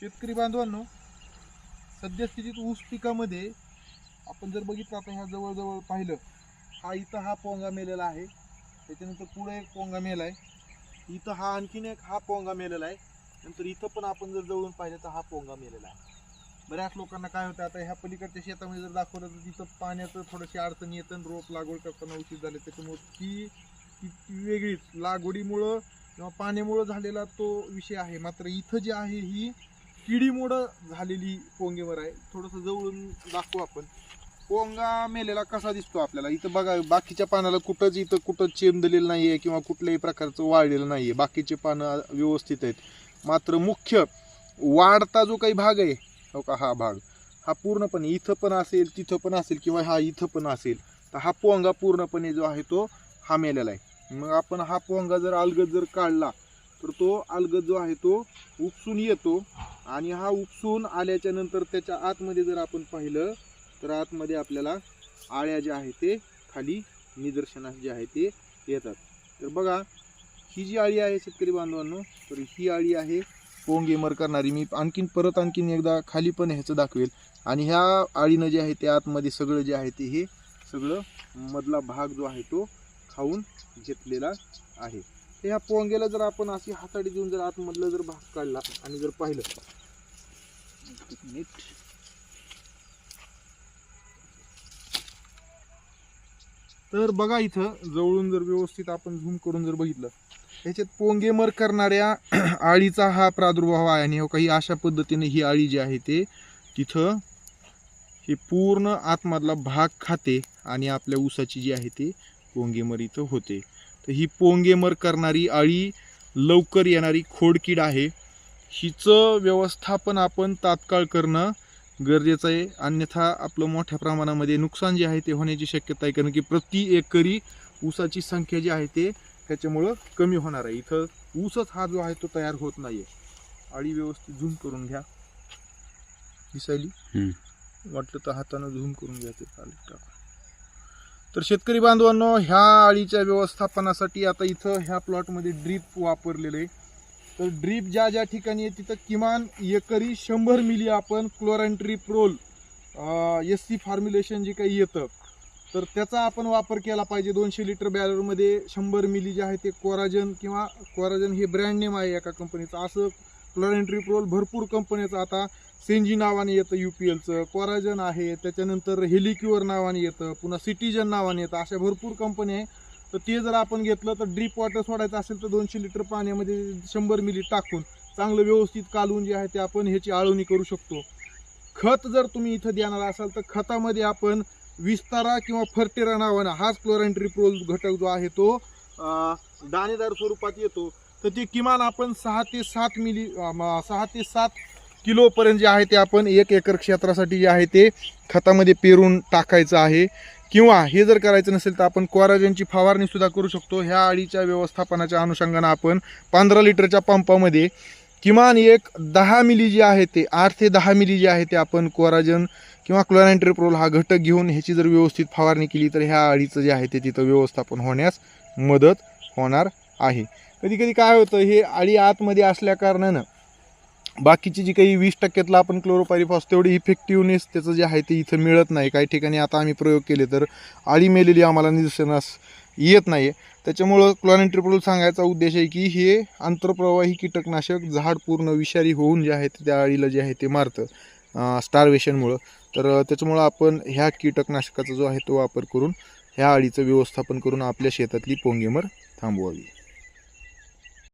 शेतकरी बांधवांनो सद्यस्थितीत ऊस पिकामध्ये आपण जर बघितलं आता ह्या जवळजवळ पाहिलं हा इथं हा पोंगा मेलेला आहे. त्याच्यानंतर पुढे एक पोंगा मेला आहे. इथं हा आणखीन एक हा पोंगा मेलेला आहे. नंतर इथं पण आपण जर जवळून पाहिलं तर हा पोंगा मेलेला आहे. बऱ्याच लोकांना काय होतं आता ह्या पलीकडच्या शेतामध्ये जर दाखवलं तर तिथं पाण्याचं थोडीशी अडचण येतं आणि रोप लागवड करताना उशीर झाले. त्याच्यामुळे ती ती वेगळीच. लागवडीमुळं किंवा पाण्यामुळं झालेला तो विषय आहे. मात्र इथं जे आहे ही किडीमोड झालेली पोंगेवर आहे. थोडंसं जवळून दाखवू आपण. पोंगा मेलेला कसा दिसतो आपल्याला? इथं बघा बाकीच्या पानाला कुठंच इथं कुठं चेम दिलेलं आहे किंवा कुठल्याही प्रकारचं वाढलेलं आहे बाकीचे पानं व्यवस्थित आहेत. मात्र मुख्य वाढता जो काही भाग आहे हो का हा भाग हा पूर्णपणे इथं पण असेल तिथं पण असेल किंवा हा इथं पण असेल तर हा पोंगा पूर्णपणे जो आहे तो हा मेलेला आहे. मग आपण हा पोंगा जर अलगद जर काढला तर तो अलगद जो आहे तो उपसून येतो. आणि हा उपसून आल्याच्यानंतर त्याच्या आतमध्ये जर आपण पाहिलं तर आतमध्ये आपल्याला आळ्या ज्या आहेत ते खाली निदर्शनास जे आहे ते येतात. तर बघा ही जी आळी आहे शेतकरी बांधवांनो तर ही आळी आहे पोंगेमर करणारी. मी आणखीन परत आणखीन एकदा खाली पण ह्याचं दाखवेल. आणि ह्या आळीनं जे आहे ते आतमध्ये सगळं जे आहे ते हे सगळं मधला भाग जो आहे तो खाऊन घेतलेला आहे. ह्या पोंगेला जर आपण अशी हाताडी देऊन जर आतमधलं जर भाग काढला आणि जर पाहिलं. मिनिट तर बघा इथं जवळून जर व्यवस्थित आपण झूम करून जर बघितलं ह्याच्यात पोंगेमर करणाऱ्या आळीचा हा प्रादुर्भाव आहे आणि हो काही अशा पद्धतीने ही आळी जी आहे ते तिथं हे पूर्ण आतमधला भाग खाते आणि आपल्या ऊसाची जी आहे ते पोंगेमर इथं होते. तर ही पोंगेमर करणारी आळी लवकर येणारी खोडकीड आहे. हिचं व्यवस्थापन आपण तात्काळ करणं गरजेचं आहे. अन्यथा आपलं मोठ्या प्रमाणामध्ये नुकसान जे आहे ते होण्याची शक्यता आहे. कारण की प्रति एकरी ऊसाची संख्या जी आहे ते त्याच्यामुळं कमी होणार आहे. इथं ऊसच हा जो आहे तो तयार होत नाहीये. आळी व्यवस्थित झूम करून घ्या. दिसायली. वाटलं तर हातानं झूम करून घ्या ते. चालेल टाका. तर शेतकरी बांधवांनो ह्या आळीच्या व्यवस्थापनासाठी आता इथं ह्या प्लॉटमध्ये ड्रीप वापरलेले आहे. तर ड्रीप ज्या ज्या ठिकाणी आहे तिथं किमान एकरी शंभर मिली आपण क्लोरॅन्ट्रिप्रोल एस सी फॉर्म्युलेशन जे काही येतं तर त्याचा आपण वापर केला पाहिजे. दोनशे लिटर बॅलरमध्ये शंभर मिली जे आहे ते कोराजन किंवा कोराजन हे ब्रँड नेम आहे एका कंपनीचं असं क्लोरॅन्ट्रिप्रोल भरपूर कंपन्याचं आता सेंजी नावाने येतं यू पी एलचं कोराजन आहे त्याच्यानंतर हेलिक्युअर नावाने येतं पुन्हा सिटीजन नावाने येतं अशा भरपूर कंपन्या आहे. तर ते जर आपण घेतलं तर ड्रीप वॉटर सोडायचं असेल तर दोनशे लिटर पाण्यामध्ये शंभर मिली टाकून चांगलं व्यवस्थित कालवून जे आहे ते आपण ह्याची आळवणी करू शकतो. खत जर तुम्ही इथं देणार असाल तर खतामध्ये आपण विस्तारा किंवा फर्टेरा नावानं हाच क्लोरॅन्ट्रिप्रोल घटक जो आहे तो दाणेदार स्वरूपात येतो. तर ते किमान आपण सहा ते सात मिली सहा ते सात किलोपर्यंत जे आहे ते आपण एक एकर क्षेत्रासाठी जे आहे ते खतामध्ये पेरून टाकायचं आहे. किंवा हे जर करायचं नसेल तर आपण कोराजनची फवारणीसुद्धा करू शकतो. ह्या अळीच्या व्यवस्थापनाच्या अनुषंगानं आपण पंधरा लिटरच्या पंपामध्ये किमान एक दहा मिली जी आहे ते आठ ते दहा मिली जी आहे ते आपण कोराजन किंवा क्लोरॅन्ट्रिप्रोल हा घटक घेऊन ह्याची जर व्यवस्थित फवारणी केली तर ह्या अळीचं जे आहे ते तिथं व्यवस्थापन होण्यास मदत होणार आहे. कधी कधी काय होतं हे आळी आतमध्ये असल्या कारणानं बाकीची जी काही वीस टक्क्यातलं आपण क्लोरोपायरीफॉस तेवढी इफेक्टिव्हनेस त्याचं जे आहे ते इथं मिळत नाही. काही ठिकाणी आता आम्ही प्रयोग केले तर आळी मेलेली आम्हाला निदर्शनास येत नाही. आहे त्याच्यामुळं क्लोरॅन्ट्रिप्रोल सांगायचा उद्देश आहे की हे आंतरप्रवाही कीटकनाशक झाड पूर्ण विषारी होऊन जे आहे ते त्या आळीला जे आहे ते मारतं स्टारवेशनमुळं तर त्याच्यामुळं आपण ह्या कीटकनाशकाचा जो आहे तो वापर करून ह्या आळीचं व्यवस्थापन करून आपल्या शेतातली पोंगेमर थांबवावी.